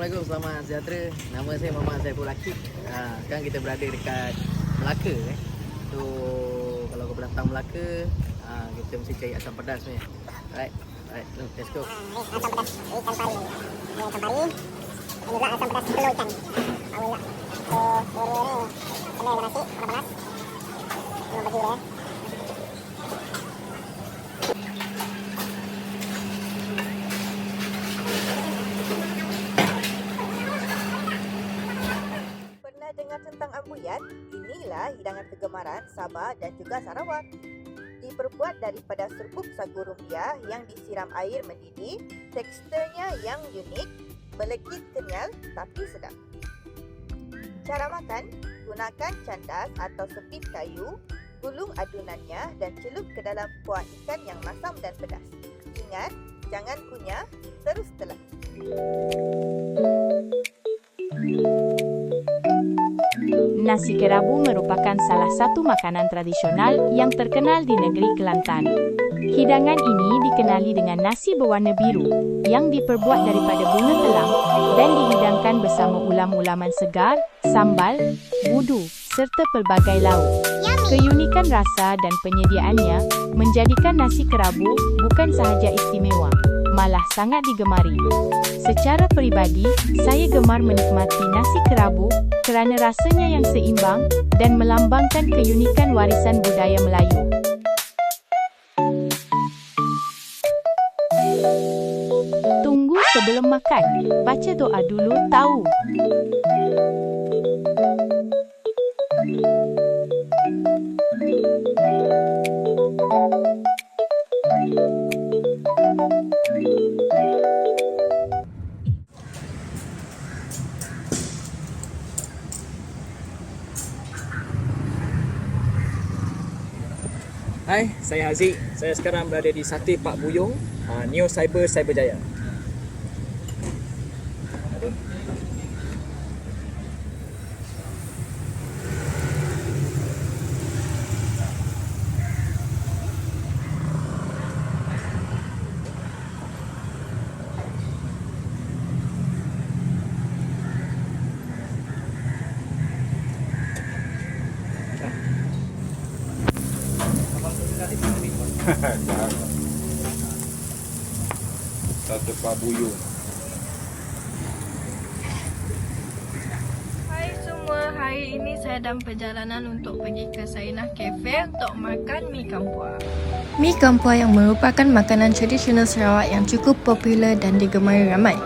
Assalamualaikum, selamat sejahtera. Nama saya Muhammad Saiful Akib. Ha, sekarang kita berada dekat Melaka. Eh. So, kalau kau datang Melaka, ha, kita mesti cari asam pedas ni. Alright, so, let's go. asam pedas ikan pari. Ini ikan pari. Dan juga asam pedas telur ikan. Awal lah. So, dua-dua ni kena nasi, panas-panas. Memang baju dia. Hidangan kegemaran Sabah dan juga Sarawak. Diperbuat daripada serbuk sagu rumbia yang disiram air mendidih, teksturnya yang unik, melekit kenyal tapi sedap. Cara makan, gunakan candas atau sepit kayu, gulung adunannya dan celup ke dalam kuah ikan yang masam dan pedas. Ingat, jangan kunyah, terus telan. Nasi kerabu merupakan salah satu makanan tradisional yang terkenal di negeri Kelantan. Hidangan ini dikenali dengan nasi berwarna biru yang diperbuat daripada bunga telang dan dihidangkan bersama ulam-ulaman segar, sambal, budu serta pelbagai lauk. Keunikan rasa dan penyediaannya menjadikan nasi kerabu bukan sahaja istimewa, malah sangat digemari. Secara peribadi, saya gemar menikmati nasi kerabu kerana rasanya yang seimbang dan melambangkan keunikan warisan budaya Melayu. Tunggu sebelum makan, baca doa dulu tahu. Hai, saya Haziq. Saya sekarang berada di Sate Pak Buyung, uh, Neo Cyber Cyberjaya. Satu Pak Buyung. Hai semua, hari ini saya dalam perjalanan untuk pergi ke Sainah Cafe untuk makan mi kampua. Mi kampua yang merupakan makanan tradisional Sarawak yang cukup popular dan digemari ramai.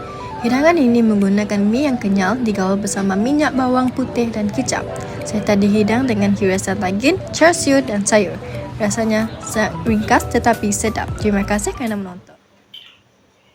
Hidangan ini menggunakan mi yang kenyal digaul bersama minyak bawang putih dan kicap serta dihidang dengan hiasan daging, char siu dan sayur. Rasanya ringkas tetapi sedap. Terima kasih kerana menonton.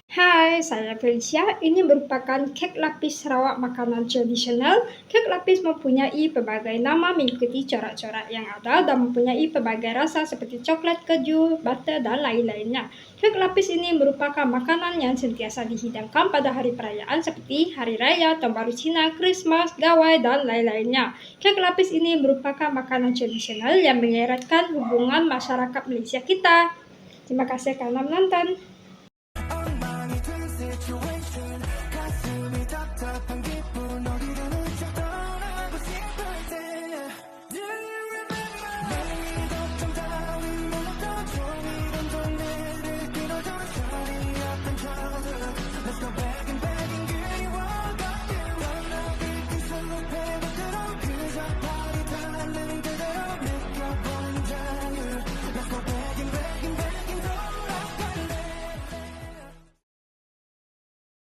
Hai, saya Felicia. Ini merupakan kek lapis Sarawak makanan tradisional. Kek lapis mempunyai pelbagai nama mengikuti corak-corak yang ada dan mempunyai pelbagai rasa seperti coklat, keju, butter dan lain-lainnya. Kek lapis ini merupakan makanan yang sentiasa dihidangkan pada hari perayaan seperti Hari Raya, Tahun Baru Cina, Christmas, Gawai dan lain-lainnya. Kek lapis ini merupakan makanan tradisional yang mengeratkan hubungan masyarakat Malaysia kita. Terima kasih kerana menonton.